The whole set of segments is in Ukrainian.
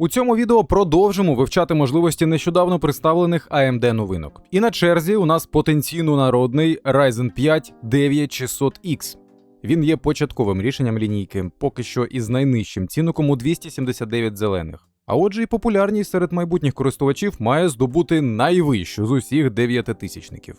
У цьому відео продовжимо вивчати можливості нещодавно представлених AMD новинок. І на черзі у нас потенційно народний Ryzen 5 9600X. Він є початковим рішенням лінійки, поки що із найнижчим цінником у 279 зелених. А отже, і популярність серед майбутніх користувачів має здобути найвищу з усіх дев'ятитисячників.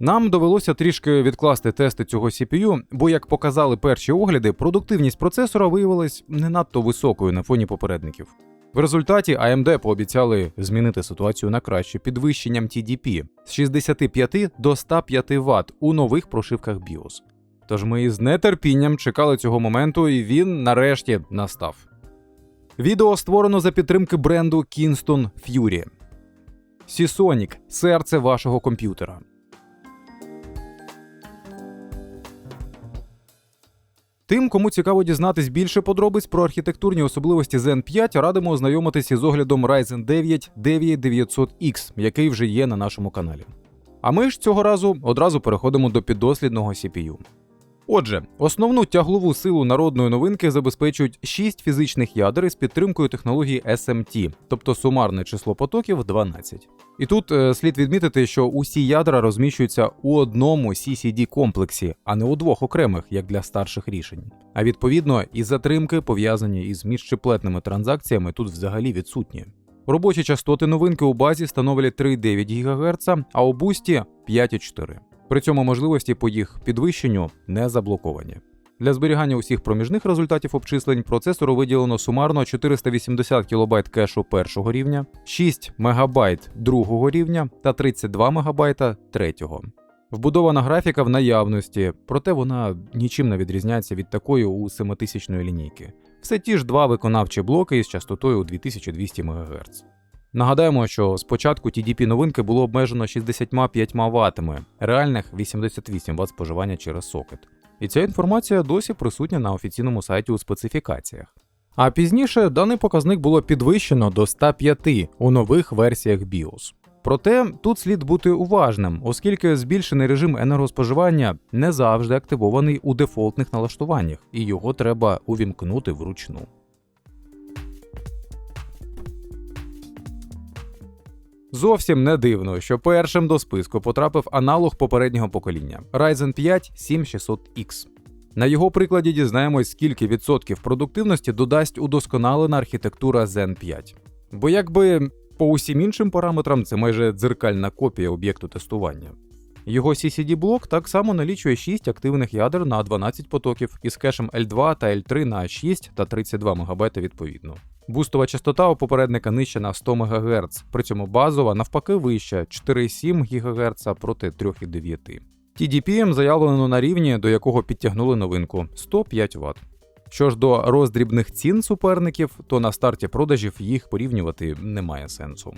Нам довелося трішки відкласти тести цього CPU, бо, як показали перші огляди, продуктивність процесора виявилась не надто високою на фоні попередників. В результаті AMD пообіцяли змінити ситуацію на краще підвищенням TDP з 65 до 105 Вт у нових прошивках BIOS. Тож ми із нетерпінням чекали цього моменту, і він нарешті настав. Відео створено за підтримки бренду Kingston Fury. Seasonic – серце вашого комп'ютера. Тим, кому цікаво дізнатись більше подробиць про архітектурні особливості Zen 5, радимо ознайомитися з оглядом Ryzen 9 9900X, який вже є на нашому каналі. А ми ж цього разу одразу переходимо до піддослідного CPU. Отже, основну тяглову силу народної новинки забезпечують 6 фізичних ядер із підтримкою технології SMT, тобто сумарне число потоків 12. І тут е, слід відмітити, що усі ядра розміщуються у одному CCD комплексі, а не у двох окремих, як для старших рішень. А відповідно, і затримки, пов'язані із міжчеплетними транзакціями, тут взагалі відсутні. Робочі частоти новинки у базі становлять 3,9 ГГц, а у бусті 5,4. При цьому можливості по їх підвищенню не заблоковані. Для зберігання усіх проміжних результатів обчислень процесору виділено сумарно 480 кБ кешу першого рівня, 6 МБ другого рівня та 32 МБ третього. Вбудована графіка в наявності, проте вона нічим не відрізняється від такої у 7000 лінійки. Все ті ж два виконавчі блоки із частотою у 2200 МГц. Нагадаємо, що спочатку TDP новинки було обмежено 65 Вт, реальних 88 Вт споживання через сокет. І ця інформація досі присутня на офіційному сайті у специфікаціях. А пізніше даний показник було підвищено до 105 у нових версіях BIOS. Проте тут слід бути уважним, оскільки збільшений режим енергоспоживання не завжди активований у дефолтних налаштуваннях, і його треба увімкнути вручну. Зовсім не дивно, що першим до списку потрапив аналог попереднього покоління Ryzen 5 7600X. На його прикладі дізнаємось, скільки відсотків продуктивності додасть удосконалена архітектура Zen 5. Бо якби по усім іншим параметрам це майже дзеркальна копія об'єкту тестування. Його CCD-блок так само налічує 6 активних ядер на 12 потоків із кешем L2 та L3 на 6 та 32 МБ відповідно. Бустова частота у попередника нижча на 100 МГц, при цьому базова навпаки вища 4,7 ГГц проти 3,9. TDPM заявлено на рівні, до якого підтягнули новинку 105 Вт. Що ж до роздрібних цін суперників, то на старті продажів їх порівнювати немає сенсу.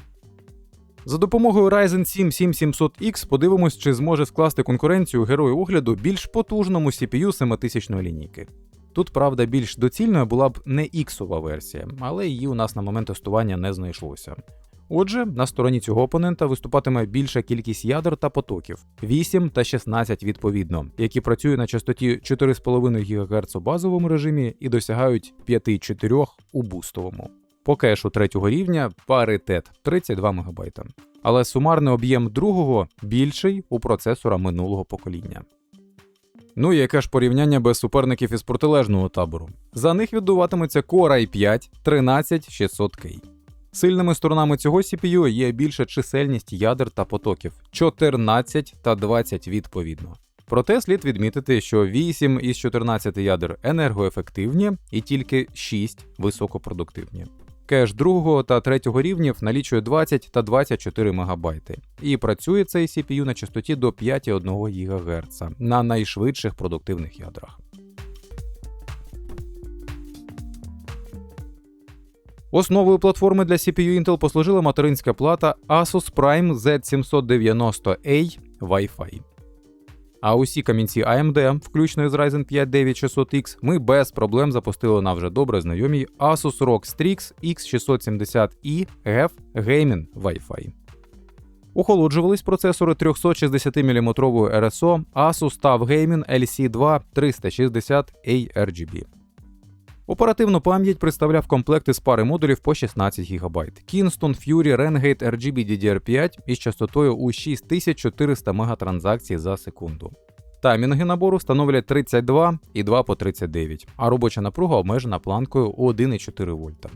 За допомогою Ryzen 7 7700X подивимось, чи зможе скласти конкуренцію герою огляду більш потужному CPU 7000 лінійки. Тут, правда, більш доцільною була б не іксова версія, але її у нас на момент тестування не знайшлося. Отже, на стороні цього опонента виступатиме більша кількість ядер та потоків 8 та 16 відповідно, які працюють на частоті 4,5 ГГц у базовому режимі і досягають 5,4 у бустовому. По кешу третього рівня паритет 32 МБ. Але сумарний об'єм другого більший у процесора минулого покоління. Ну і яке ж порівняння без суперників із протилежного табору. За них віддуватиметься Core i5 13600K. Сильними сторонами цього CPU є більша чисельність ядер та потоків 14 та 20 відповідно. Проте слід відмітити, що 8 із 14 ядер енергоефективні і тільки 6 високопродуктивні. Кеш другого та третього рівнів налічує 20 та 24 МБ, і працює цей CPU на частоті до 5,1 ГГц на найшвидших продуктивних ядрах. Основою платформи для CPU Intel послужила материнська плата Asus Prime Z790A Wi-Fi. А усі камінці AMD, включно з Ryzen 5 9600X, ми без проблем запустили на вже добре знайомій Asus ROG Strix X670i GEF Gaming Wi-Fi. Охолоджувались процесори 360 мм RSO Asus TUF Gaming LC2 360 ARGB. Оперативну пам'ять представляв комплект із пари модулів по 16 ГБ. Kingston Fury Renegade RGB DDR5 із частотою у 6400 мегатранзакцій за секунду. Таймінги набору становлять 32 і 2 по 39, а робоча напруга обмежена планкою у 1,4 вольта.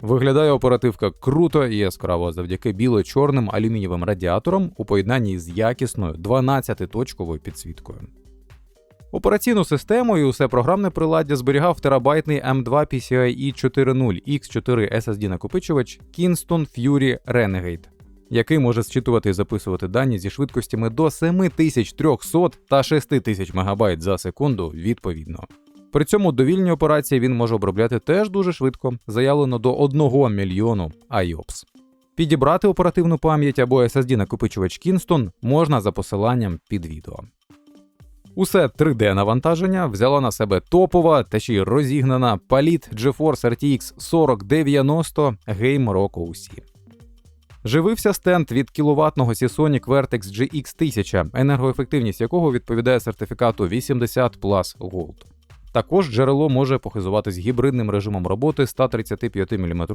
Виглядає оперативка круто і яскраво завдяки біло-чорним алюмінієвим радіаторам у поєднанні з якісною 12-точковою підсвіткою. Операційну систему і усе програмне приладдя зберігав терабайтний M2 PCIe 4.0 X4 SSD накопичувач Kingston Fury Renegade, який може зчитувати і записувати дані зі швидкостями до 7300 та 6000 МБ за секунду відповідно. При цьому довільні операції він може обробляти теж дуже швидко, заявлено до 1 мільйону IOPS. Підібрати оперативну пам'ять або SSD накопичувач Kingston можна за посиланням під відео. Усе 3D навантаження взяла на себе топова та ще й розігнана паліт GeForce RTX 4090 Game року усі. Живився стенд від кіловатного Seasonic Vertex GX 1000, енергоефективність якого відповідає сертифікату 80 Plus Gold. Також джерело може похизуватись гібридним режимом роботи 135 мм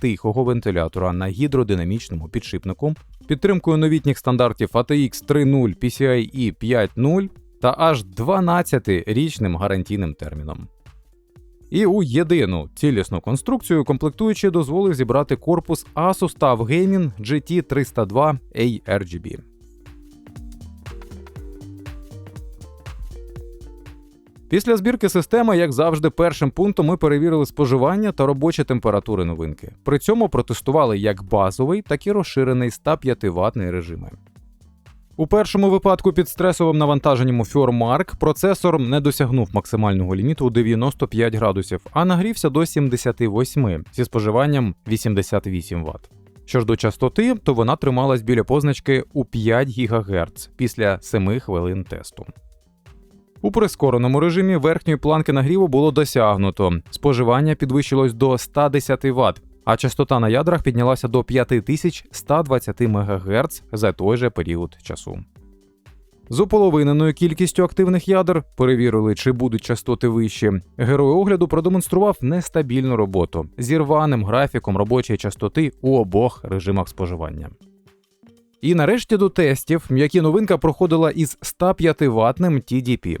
тихого вентилятора на гідродинамічному підшипнику, підтримкою новітніх стандартів ATX 3.0 PCIe 5.0 та аж 12-річним гарантійним терміном. І у єдину цілісну конструкцію комплектуючий дозволив зібрати корпус Asus TUF Gaming GT302 ARGB. Після збірки системи, як завжди, першим пунктом ми перевірили споживання та робочі температури новинки. При цьому протестували як базовий, так і розширений 105 ватний режими. У першому випадку під стресовим навантаженням у FureMark процесор не досягнув максимального ліміту у 95 градусів, а нагрівся до 78 зі споживанням 88 Вт. Що ж до частоти, то вона трималась біля позначки у 5 ГГц після 7 хвилин тесту. У прискореному режимі верхньої планки нагріву було досягнуто. Споживання підвищилось до 110 Вт, а частота на ядрах піднялася до 5120 МГц за той же період часу. З уполовиненою кількістю активних ядер перевірили, чи будуть частоти вищі. Герой огляду продемонстрував нестабільну роботу зі рваним графіком робочої частоти у обох режимах споживання. І нарешті до тестів м'які новинка проходила із 105 ватним TDP.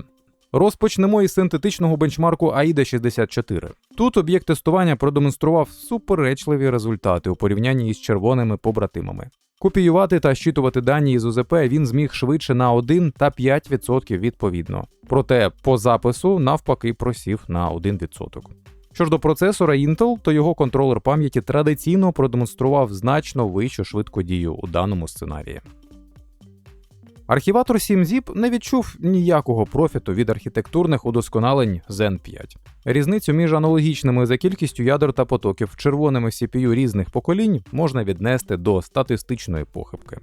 Розпочнемо із синтетичного бенчмарку AIDA 64. Тут об'єкт тестування продемонстрував суперечливі результати у порівнянні із червоними побратимами. Копіювати та щитувати дані із УЗП він зміг швидше на 1 та 5% відповідно. Проте по запису навпаки просів на 1%. Що ж до процесора Intel, то його контролер пам'яті традиційно продемонстрував значно вищу швидкодію у даному сценарії. Архіватор 7-ZIP не відчув ніякого профіту від архітектурних удосконалень Zen 5. Різницю між аналогічними за кількістю ядер та потоків червоними CPU різних поколінь можна віднести до статистичної похибки.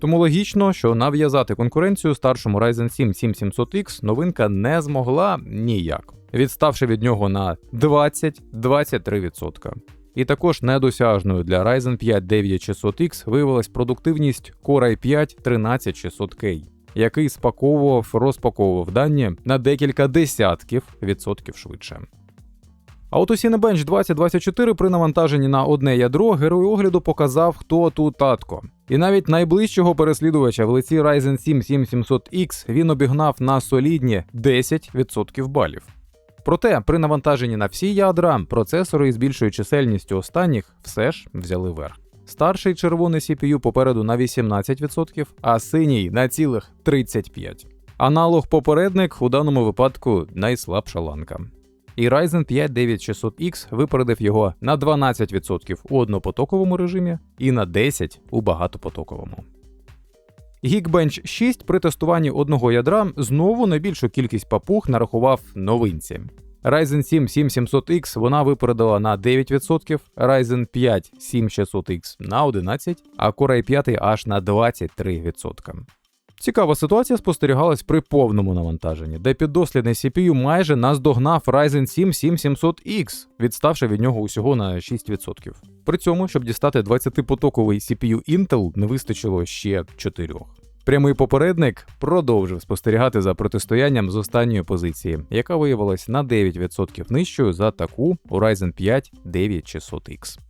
Тому логічно, що нав'язати конкуренцію старшому Ryzen 7 7700X новинка не змогла ніяк, відставши від нього на 20-23%. І також недосяжною для Ryzen 5 9600X виявилась продуктивність Core i5 13600K, який спаковував, розпаковував дані на декілька десятків відсотків швидше. А от у Cinebench 2024 при навантаженні на одне ядро герой огляду показав, хто тут татко. І навіть найближчого переслідувача в лиці Ryzen 7 7700X він обігнав на солідні 10% балів. Проте при навантаженні на всі ядра процесори із більшою чисельністю останніх все ж взяли верх. Старший червоний CPU попереду на 18%, а синій на цілих 35%. Аналог попередник у даному випадку найслабша ланка. І Ryzen 5 9600X випередив його на 12% у однопотоковому режимі і на 10% у багатопотоковому. Geekbench 6 при тестуванні одного ядра знову найбільшу кількість папуг нарахував новинці. Ryzen 7 7700X вона випередила на 9%, Ryzen 5 7600X на 11%, а Core i 5 аж на 23%. Цікава ситуація спостерігалась при повному навантаженні, де піддослідний CPU майже наздогнав Ryzen 7 7700X, відставши від нього усього на 6%. При цьому, щоб дістати 20-потоковий CPU Intel, не вистачило ще 4. Прямий попередник продовжив спостерігати за протистоянням з останньої позиції, яка виявилась на 9% нижчою за таку у Ryzen 5 9600X.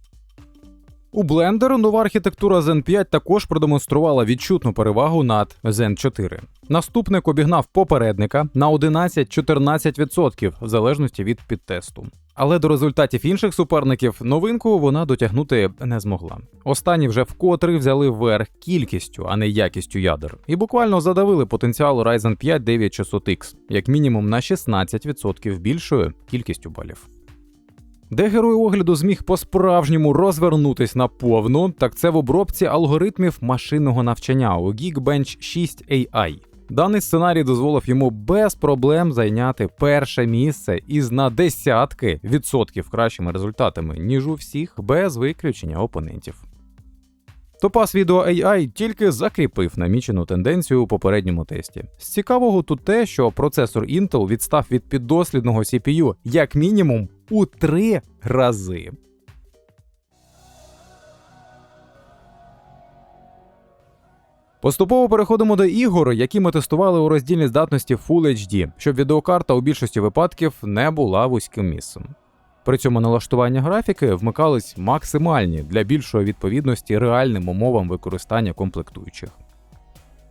У Blender нова архітектура Zen 5 також продемонструвала відчутну перевагу над Zen 4. Наступник обігнав попередника на 11-14% в залежності від підтесту. Але до результатів інших суперників новинку вона дотягнути не змогла. Останні вже вкотре взяли вверх кількістю, а не якістю ядер, і буквально задавили потенціал Ryzen 5 9600X, як мінімум на 16% більшою кількістю балів. Де герой огляду зміг по-справжньому розвернутись на повну, так це в обробці алгоритмів машинного навчання у Geekbench 6 AI. Даний сценарій дозволив йому без проблем зайняти перше місце із на десятки відсотків кращими результатами, ніж у всіх без виключення опонентів. Топас відео AI тільки закріпив намічену тенденцію у попередньому тесті. З цікавого тут те, що процесор Intel відстав від піддослідного CPU як мінімум у три рази. Поступово переходимо до ігор, які ми тестували у роздільній здатності Full HD, щоб відеокарта у більшості випадків не була вузьким місцем. При цьому налаштування графіки вмикались максимальні для більшої відповідності реальним умовам використання комплектуючих.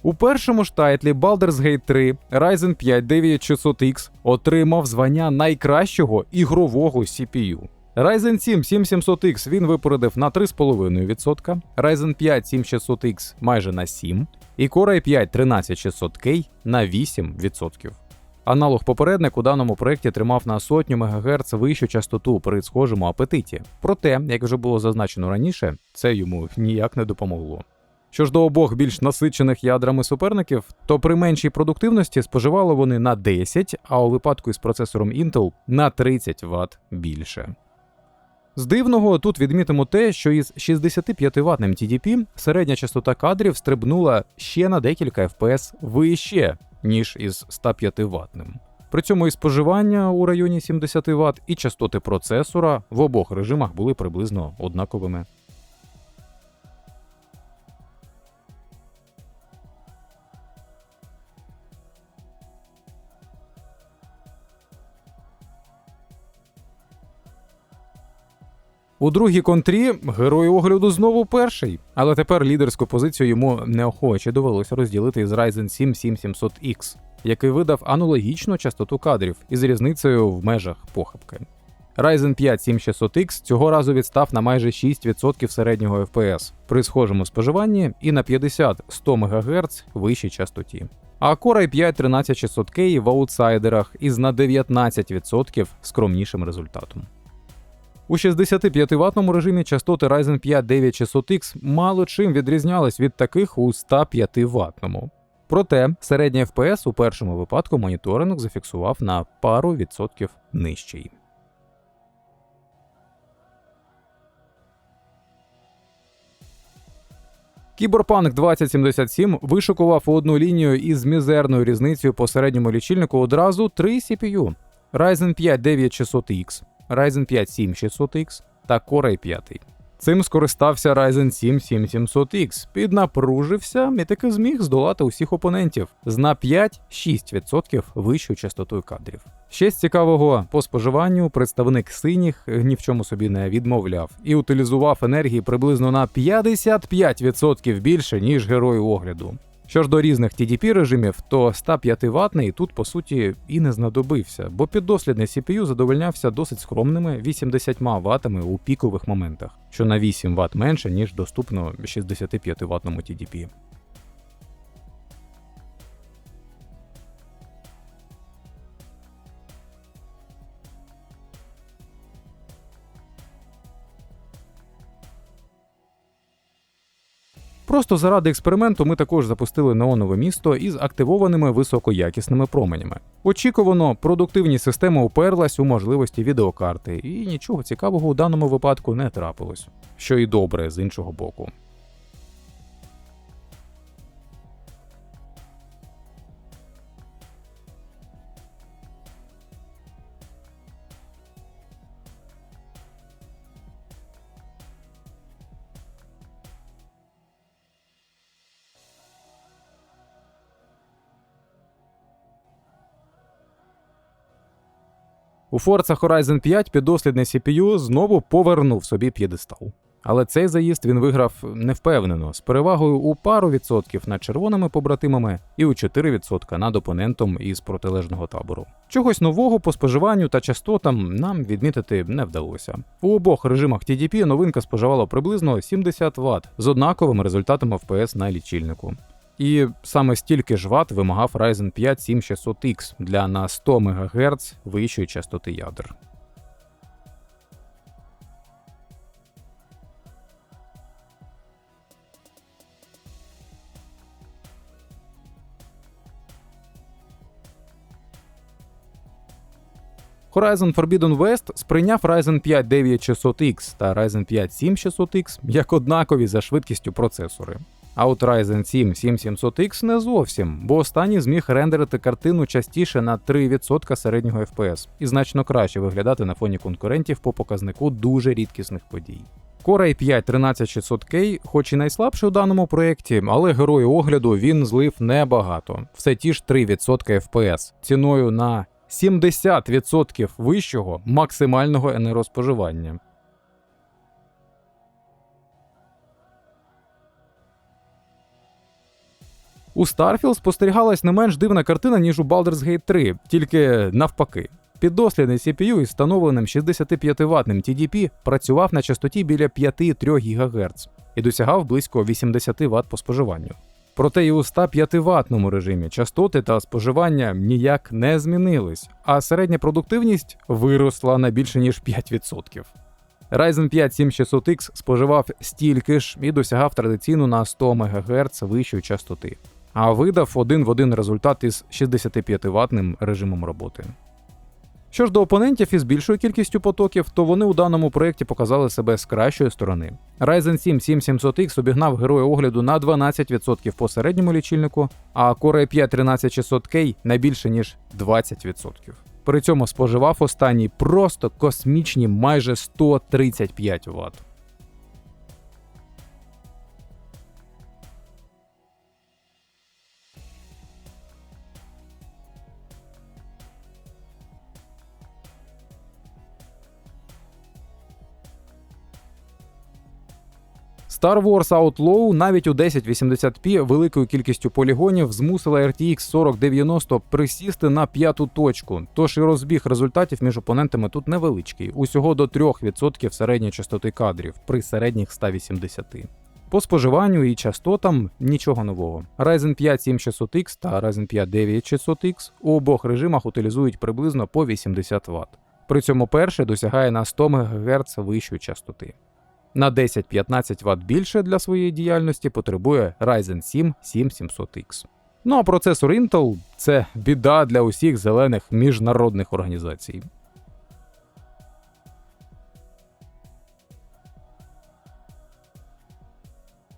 У першому ж тайтлі Baldur's Gate 3 Ryzen 5 9600X отримав звання найкращого ігрового CPU. Ryzen 7 7700X він випередив на 3,5%, Ryzen 5 7600X майже на 7%, і Core i5 13600K на 8%. Аналог попередник у даному проєкті тримав на сотню МГц вищу частоту при схожому апетиті. Проте, як вже було зазначено раніше, це йому ніяк не допомогло. Що ж до обох більш насичених ядрами суперників, то при меншій продуктивності споживали вони на 10, а у випадку із процесором Intel на 30 Вт більше. З дивного тут відмітимо те, що із 65 ватним TDP середня частота кадрів стрибнула ще на декілька FPS вище, ніж із 105 ватним. При цьому і споживання у районі 70 Вт, і частоти процесора в обох режимах були приблизно однаковими. У другій контрі герой огляду знову перший, але тепер лідерську позицію йому неохоче довелося розділити із Ryzen 7 7700X, який видав аналогічну частоту кадрів із різницею в межах похибки. Ryzen 5 7600X цього разу відстав на майже 6% середнього FPS при схожому споживанні і на 50-100 МГц вищій частоті. А Core i5 13600K в аутсайдерах із на 19% скромнішим результатом. У 65 ватному режимі частоти Ryzen 5 9600X мало чим відрізнялись від таких у 105 ватному. Проте середній FPS у першому випадку моніторинг зафіксував на пару відсотків нижчий. Кіберпанк 2077 вишикував одну лінію із мізерною різницею по середньому лічильнику одразу три CPU Ryzen 5 9600X, Ryzen 5 7600X та Core i 5. Цим скористався Ryzen 7 7700X, піднапружився і таки зміг здолати усіх опонентів з на 5-6% вищою частотою кадрів. Ще з цікавого по споживанню представник синіх ні в чому собі не відмовляв і утилізував енергії приблизно на 55% більше, ніж герой огляду. Що ж до різних TDP режимів, то 105 ватний тут по суті і не знадобився, бо піддослідний CPU задовольнявся досить скромними 80 ватами у пікових моментах, що на 8 Вт менше, ніж доступно 65 ватному TDP. Просто заради експерименту ми також запустили неонове місто із активованими високоякісними променями. Очікувано, продуктивність системи уперлась у можливості відеокарти, і нічого цікавого у даному випадку не трапилось, що і добре з іншого боку. У Forza Horizon 5 піддослідний CPU знову повернув собі п'єдестал. Але цей заїзд він виграв невпевнено з перевагою у пару відсотків над червоними побратимами і у 4% над опонентом із протилежного табору. Чогось нового по споживанню та частотам нам відмітити не вдалося. У обох режимах TDP новинка споживала приблизно 70 Вт з однаковими результатами FPS на лічильнику. І саме стільки ж Вт вимагав Ryzen 5 7600X для на 100 МГц вищої частоти ядер. Horizon Forbidden West сприйняв Ryzen 5 9600X та Ryzen 5 7600X як однакові за швидкістю процесори. А от Ryzen 7 7700X не зовсім, бо останній зміг рендерити картину частіше на 3% середнього FPS і значно краще виглядати на фоні конкурентів по показнику дуже рідкісних подій. Core i5 13600K, хоч і найслабший у даному проєкті, але герою огляду він злив небагато, все ті ж 3% FPS, ціною на 70% вищого максимального енергоспоживання. У Starfield спостерігалась не менш дивна картина, ніж у Baldur's Gate 3, тільки навпаки. Піддослідний CPU із встановленим 65 ватним TDP працював на частоті біля 5,3 ГГц і досягав близько 80 Вт по споживанню. Проте і у 105 ватному режимі частоти та споживання ніяк не змінились, а середня продуктивність виросла на більше ніж 5%. Ryzen 5 7600X споживав стільки ж і досягав традиційну на 100 МГц вищої частоти, а видав один в один результат із 65 ватним режимом роботи. Що ж до опонентів із більшою кількістю потоків, то вони у даному проєкті показали себе з кращої сторони. Ryzen 7 7700X обігнав героя огляду на 12% по середньому лічильнику, а Core i5 13600K на більше ніж 20%. При цьому споживав останній просто космічні майже 135 Вт. Star Wars Outlaw навіть у 1080p великою кількістю полігонів змусила RTX 4090 присісти на п'яту точку, тож і розбіг результатів між опонентами тут невеличкий, усього до 3% середньої частоти кадрів при середніх 180. По споживанню і частотам нічого нового. Ryzen 5 7600X та Ryzen 5 9600X у обох режимах утилізують приблизно по 80 Вт. При цьому перший досягає на 100 МГц вищої частоти. На 10-15 Вт більше для своєї діяльності потребує Ryzen 7 7700X. Ну а процесор Intel це біда для усіх зелених міжнародних організацій.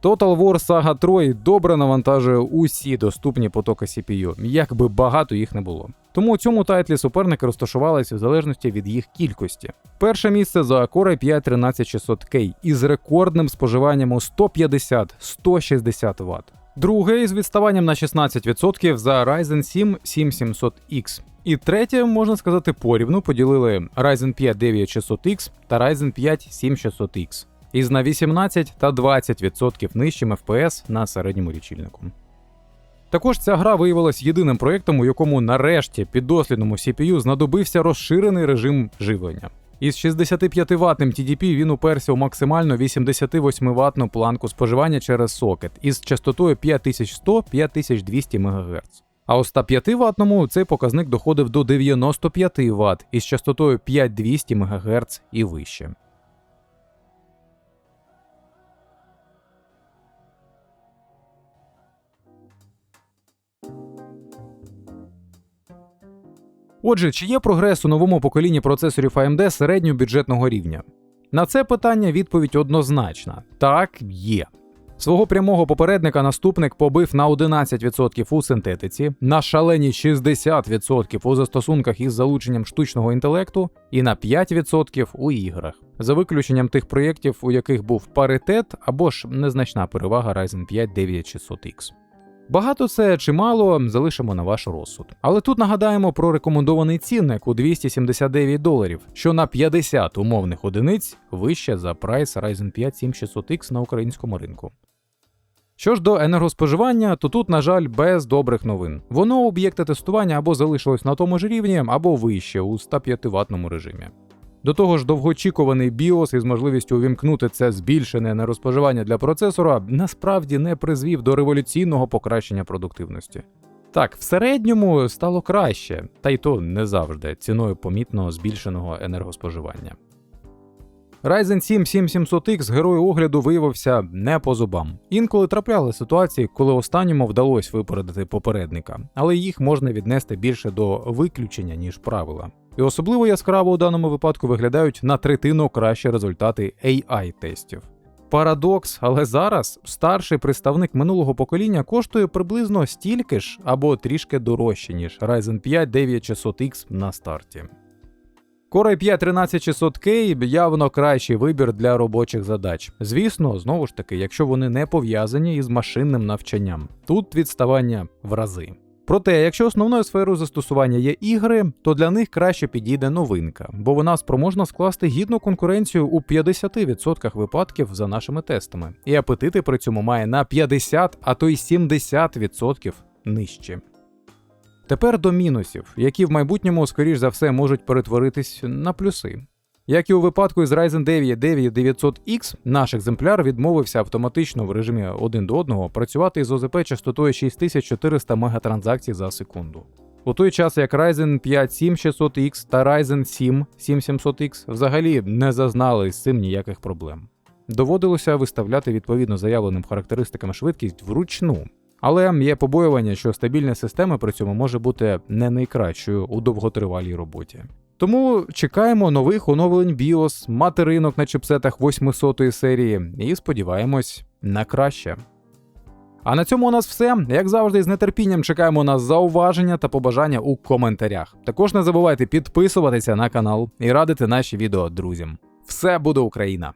Total War Saga Troy добре навантажує усі доступні потоки CPU, як би багато їх не було. Тому у цьому тайтлі суперники розташувалися в залежності від їх кількості. Перше місце за Core i5 13600K із рекордним споживанням у 150-160 Вт. Друге із відставанням на 16% за Ryzen 7 7700X. І третє, можна сказати, порівну поділили Ryzen 5 9600X та Ryzen 5 7600X із на 18 та 20% нижчим FPS на середньому лічильнику. Також ця гра виявилась єдиним проєктом, у якому нарешті піддослідному CPU знадобився розширений режим живлення. Із 65 ватним TDP він уперся у максимально 88 ватну планку споживання через сокет із частотою 5100-5200 МГц. А у 105 ватному цей показник доходив до 95 Вт із частотою 5200 МГц і вище. Отже, чи є прогрес у новому поколінні процесорів AMD середньобюджетного рівня? На це питання відповідь однозначна: так, є. Свого прямого попередника наступник побив на 11% у синтетиці, на шалені 60% у застосунках із залученням штучного інтелекту і на 5% у іграх, за виключенням тих проєктів, у яких був паритет або ж незначна перевага Ryzen 5 9600X. Багато це чи мало залишимо на ваш розсуд. Але тут нагадаємо про рекомендований цінник у 279 доларів, що на 50 умовних одиниць вище за прайс Ryzen 5 7600X на українському ринку. Що ж до енергоспоживання, то тут, на жаль, без добрих новин. Воно об'єкти тестування або залишилось на тому ж рівні, або вище у 105 ватному режимі. До того ж, довгоочікуваний BIOS із можливістю увімкнути це збільшене нерозпоживання для процесора насправді не призвів до революційного покращення продуктивності. Так, в середньому стало краще, та й то не завжди ціною помітно збільшеного енергоспоживання. Ryzen 7 7700X герой огляду виявився не по зубам. Інколи трапляли ситуації, коли останньому вдалося випередити попередника, але їх можна віднести більше до виключення, ніж правила. І особливо яскраво у даному випадку виглядають на третину кращі результати AI-тестів. Парадокс, але зараз старший представник минулого покоління коштує приблизно стільки ж або трішки дорожче, ніж Ryzen 5 9600X на старті. Core i5 13600K явно кращий вибір для робочих задач. Звісно, знову ж таки, якщо вони не пов'язані із машинним навчанням. Тут відставання в рази. Проте, якщо основною сферою застосування є ігри, то для них краще підійде новинка, бо вона спроможна скласти гідну конкуренцію у 50% випадків за нашими тестами, і апетити при цьому має на 50, а то й 70% нижче. Тепер до мінусів, які в майбутньому, скоріш за все, можуть перетворитись на плюси. Як і у випадку із Ryzen 9 9900X, наш екземпляр відмовився автоматично в режимі 1 до 1 працювати із ОЗП частотою 6400 мегатранзакцій за секунду. У той час як Ryzen 5 7600X та Ryzen 7 7700X взагалі не зазнали з цим ніяких проблем. Доводилося виставляти відповідно заявленим характеристикам швидкість вручну. Але є побоювання, що стабільна система при цьому може бути не найкращою у довготривалій роботі. Тому чекаємо нових оновлень BIOS, материнок на чипсетах 800 серії і сподіваємось на краще. А на цьому у нас все. Як завжди, з нетерпінням чекаємо на зауваження та побажання у коментарях. Також не забувайте підписуватися на канал і радити наші відео друзям. Все буде Україна!